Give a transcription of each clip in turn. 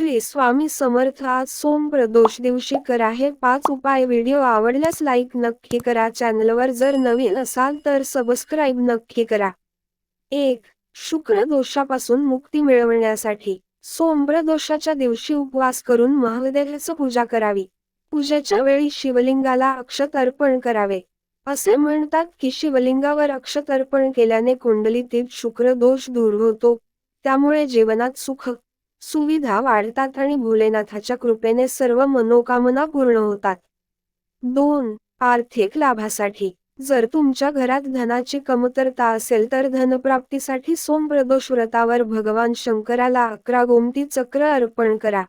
श्री स्वामी समर्थ आज सोम प्रदोष दिवशी करा हे पाच उपाय व्हिडिओ आवडल्यास लाईक नक्की करा. चॅनलवर जर नवीन असाल तर सबस्क्राईब नक्की करा. एक शुक्र दोषापासून मुक्ती मिळवण्यासाठी सोमप्रदोषाच्या दिवशी उपवास करून महादेवाची पूजा करावी. पूजेच्या वेळी शिवलिंगाला अक्षत अर्पण करावे. असे म्हणतात की शिवलिंगावर अक्षत अर्पण केल्याने कुंडलीतील शुक्र दोष दूर होतो. त्यामुळे जीवनात सुख सुविधा वाढतात आणि भोलेनाथाच्या कृपेने सर्व मनोकामना पूर्ण होतात. दोन आर्थिक लाभासाठी. जर तुमच्या घरात धनाची कमतरता असेल तर धनप्राप्तीसाठी सोम प्रदोष व्रतावर भगवान शंकराला अकरा गोमती चक्र अर्पण करा.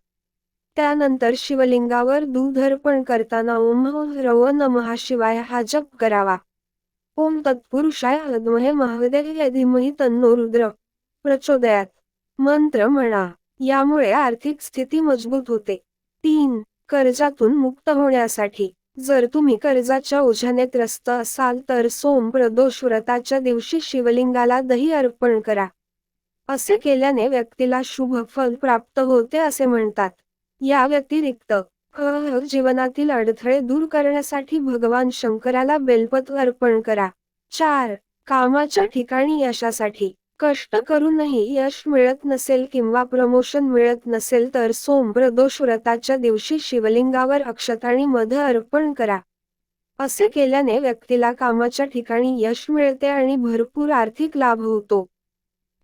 त्यानंतर शिवलिंगावर दूध अर्पण करताना ओम रव नमः शिवाय हा जप करावा. ओम तत्पुरुषाय हदमहे महादेव धीमही तन्नो रुद्र. प्रचोदयात. मंत्र म्हणा. यामुळे आर्थिक स्थिती मजबूत होते. तीन कर्जातून मुक्त होण्यासाठी. जर तुम्ही कर्जाच्या ओझ्याने त्रस्त असाल तर सोम प्रदोष व्रताच्या दिवशी शिवलिंगाला दही अर्पण करा. असे केल्याने व्यक्तीला शुभ फल प्राप्त होते असे म्हणतात. या व्यतिरिक्त जीवनातील अडथळे दूर करण्यासाठी भगवान शंकराला बेलपत अर्पण करा. चार कामाच्या ठिकाणी यशासाठी. कष्ट करूनही यश मिळत नसेल किंवा प्रमोशन मिळत नसेल तर सोम प्रदोष व्रताच्या दिवशी शिवलिंगावर अक्षत आणि मध अर्पण करा. असे केल्याने व्यक्तीला कामाच्या ठिकाणी यश मिळते आणि भरपूर आर्थिक लाभ होतो.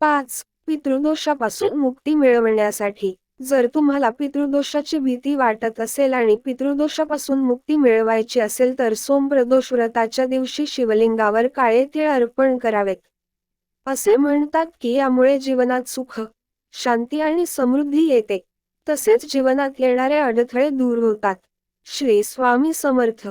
पाच पितृदोषापासून मुक्ती मिळवण्यासाठी. जर तुम्हाला पितृदोषाची भीती वाटत असेल आणि पितृदोषापासून मुक्ती मिळवायची असेल तर सोम प्रदोष व्रताच्या दिवशी शिवलिंगावर काळे तीळ अर्पण करावेत. असे म्हणतात की यामुळे जीवनात सुख शांती आणि समृद्धी येते. तसेच जीवनात येणारे अडथळे दूर होतात. श्री स्वामी समर्थ.